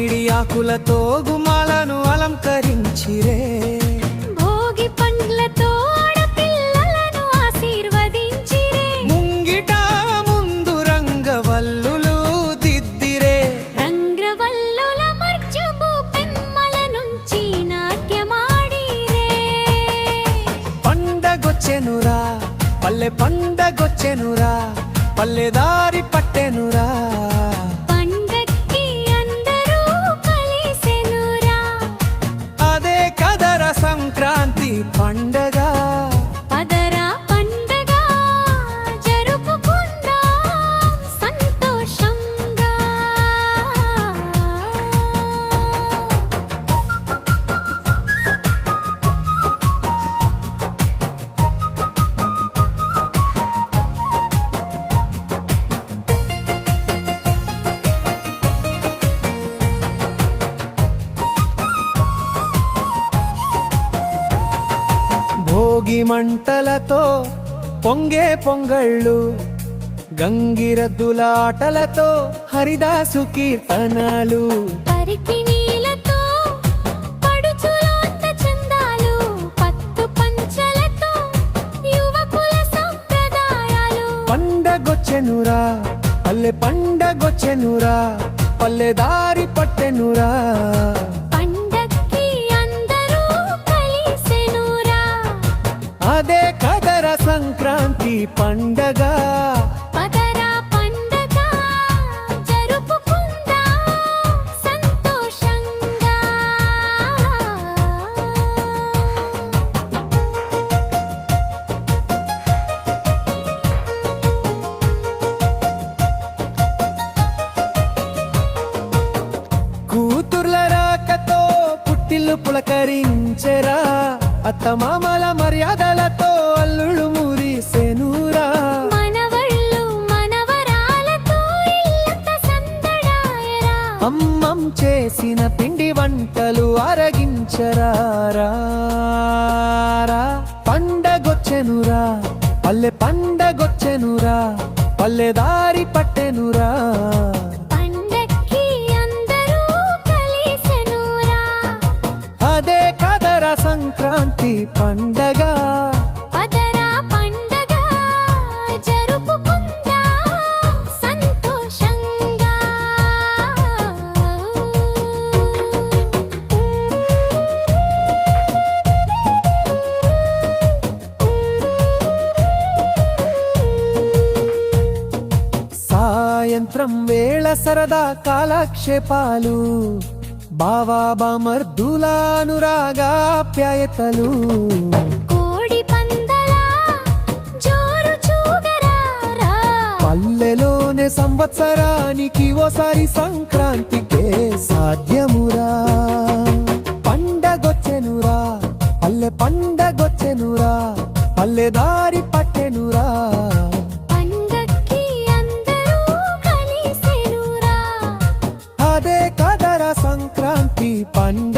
మామిడి ఆకులతో గుమాలను అలంకరించిరే. భోగి పండ్లతో ఆడపిల్లలను ఆశీర్వదించిరే. ముంగిట ముందు రంగవల్లులు దిద్దిరే. రంగ్రవల్లుల మర్జము పెమ్మల నుంచి నాట్యమాడిరే. పండగొచ్చెనురా పల్లె పండగొచ్చెనురా పల్లె దారి పట్టెనురా భోగి మంటలతో పొంగే పొంగళ్ళు గంగిరద్దుల ఆటలతో హరిదాసు కీర్తనలు. పండగొచ్చెనురా పల్లె పండగొచ్చెనురా పల్లె దారి పట్టెనురా. సంక్రాంతి పండగ. పదరా పండగ జరుపుకుందాం సంతోషంగా? కూతుర్ల రాకతో పుట్టిల్లు పులకరించెరా. అత్తమామల మర్యాదలతో అమ్మం చేసిన పిండి వంటలు అరగించరా రా, రా. పండగొచ్చెనురా పల్లె పండగొచ్చెనురా పల్లె దారి పట్టెనురా అదే కదర సంక్రాంతి పండగ సరదా కాలక్షేపాలు బావా బామర్దులానురాగా కోడి పల్లెలోనే సంవత్సరానికి ఓసారి సంక్రాంతికే సాధ్యమురా. పండగొచ్చెనురా పల్లె పండగొచ్చెనురా పల్లె దారి പണ്ട